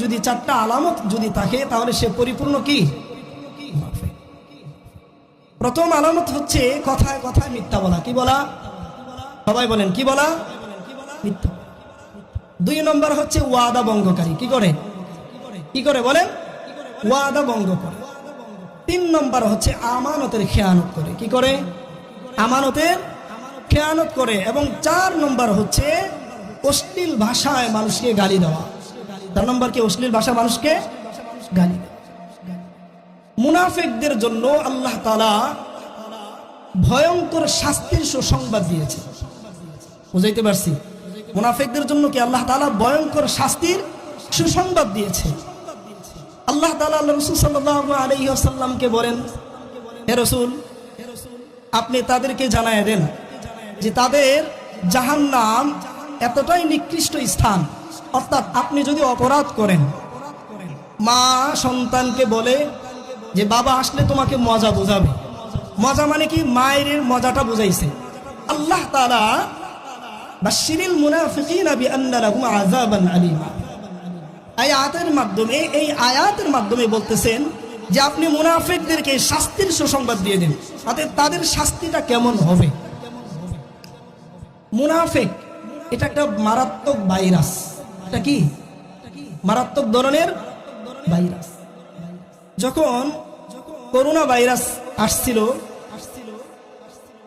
যদি চারটা আলামত যদি থাকে, তাহলে সে পরিপূর্ণ কি? প্রথম আলামত হচ্ছে কথায় কথায় মিথ্যা বলা। কি বলা? সবাই বলেন, কি বলা? মিথ্যা। দুই নম্বর হচ্ছে ওয়াদা ভঙ্গকারী। কি করে? কি করে বলেন? ওয়াদা ভঙ্গ করে। তিন নম্বর হচ্ছে আমানতের খেয়ানত করে। কি করে? আমানতের খেয়ানত করে। এবং চার নম্বর হচ্ছে অশ্লীল ভাষায় মানুষকে গালি দেওয়া। চার নম্বর কি, অশ্লীল ভাষা মানুষকে গালি মুনাফিকদের জন্য আল্লাহ তালা ভয়ঙ্কর শাস্তির সুসংবাদ দিয়েছে। বুঝাইতে পারছি? মুনাফেকদের জন্য কি আল্লাহ তালা ভয়ঙ্কর শাস্তির সুসংবাদ দিয়েছে? আল্লাহ তালা রসুল সাল্লাহ বলেন, হে রসুল, আপনি তাদেরকে জানায় দেন যে তাদের জাহান্নাম এতটাই নিকৃষ্ট স্থান। অর্থাৎ আপনি যদি অপরাধ করেন, মা সন্তানকে বলে যে, বাবা, আসলে তোমাকে মজা বোঝাবে। মজা মানে কি? মায়ের মজাটা বুঝাইছে। আল্লাহ তারা বাশিরিল মুনাফিকিনা বিআন্না লাহুম আযাবান আলীমা। আয়াতের মাধ্যমে, এই আয়াতের মাধ্যমে বলতেছেন যে, আপনি মুনাফিকদেরকে শাস্তির সুসংবাদ দিয়ে দিন। তাতে তাদের শাস্তিটা কেমন হবে? মুনাফিক এটা একটা মারাত্মক ভাইরাস। এটা কি? মারাত্মক ধরনের ভাইরাস। যখন করোনা ভাইরাস আসছিল,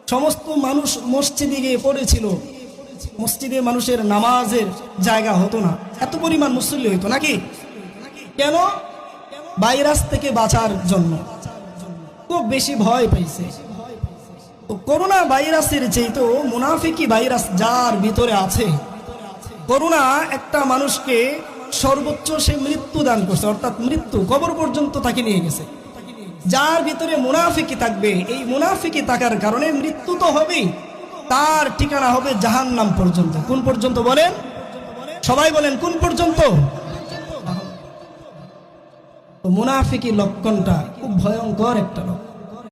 সমস্ত মানুষ মসজিদে গিয়ে পড়েছিল। মসজিদে মানুষের নামাজের জায়গা হতো না। এত পরিমাণ মুসল্লি হইতো নাকি? কেন? ভাইরাস থেকে বাঁচার জন্য। খুব বেশি ভয় পাইছে। করোনা ভাইরাসের চেয়েতো মুনাফিকি ভাইরাস যার ভিতরে আছে, করোনা একটা মানুষকে সর্বোচ্চ সে মৃত্যু দান করছে, অর্থাৎ মৃত্যু কবর পর্যন্ত তাকে নিয়ে গেছে। যার ভিতরে মুনাফিকি থাকবে, এই মুনাফিকি থাকার কারণে মৃত্যু তো হবেই, তার ঠিকানা হবে জাহান নাম পর্যন্ত। কোন পর্যন্ত বলেন? সবাই বলেন, কোন পর্যন্ত? মুনাফিকি লক্ষণটা খুব ভয়ঙ্কর একটা লক্ষণ।